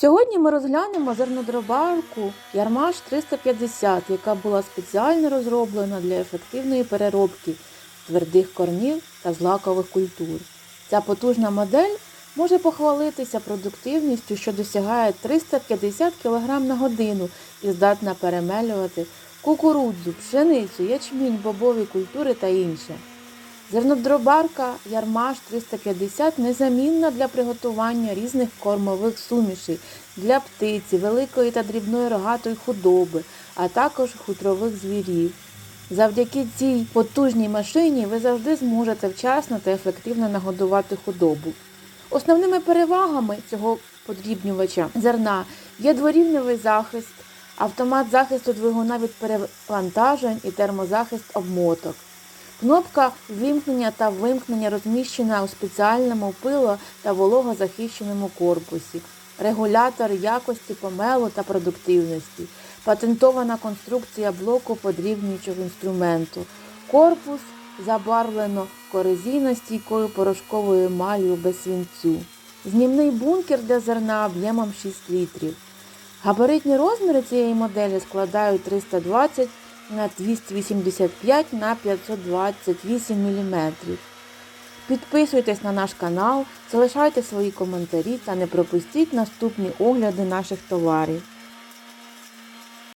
Сьогодні ми розглянемо зернодробарку Ярмаш 350, яка була спеціально розроблена для ефективної переробки твердих корнів та злакових культур. Ця потужна модель може похвалитися продуктивністю, що досягає 350 кг на годину і здатна перемелювати кукурудзу, пшеницю, ячмінь, бобові культури та інше. Зернодробарка Ярмаш 350 незамінна для приготування різних кормових сумішей для птиці, великої та дрібної рогатої худоби, а також хутрових звірів. Завдяки цій потужній машині ви завжди зможете вчасно та ефективно нагодувати худобу. Основними перевагами цього подрібнювача зерна є дворівневий захист, автомат захисту двигуна від перевантажень і термозахист обмоток. Кнопка ввімкнення та вимкнення розміщена у спеціальному пило та вологозахищеному корпусі, регулятор якості помелу та продуктивності, патентована конструкція блоку подрібнюючого інструменту, корпус забарвлено корозійно-стійкою порошковою емаллю без свинцю, знімний бункер для зерна об'ємом 6 літрів. Габаритні розміри цієї моделі складають 320 на 285 на 528 мм. Підписуйтесь на наш канал, залишайте свої коментарі та не пропустіть наступні огляди наших товарів.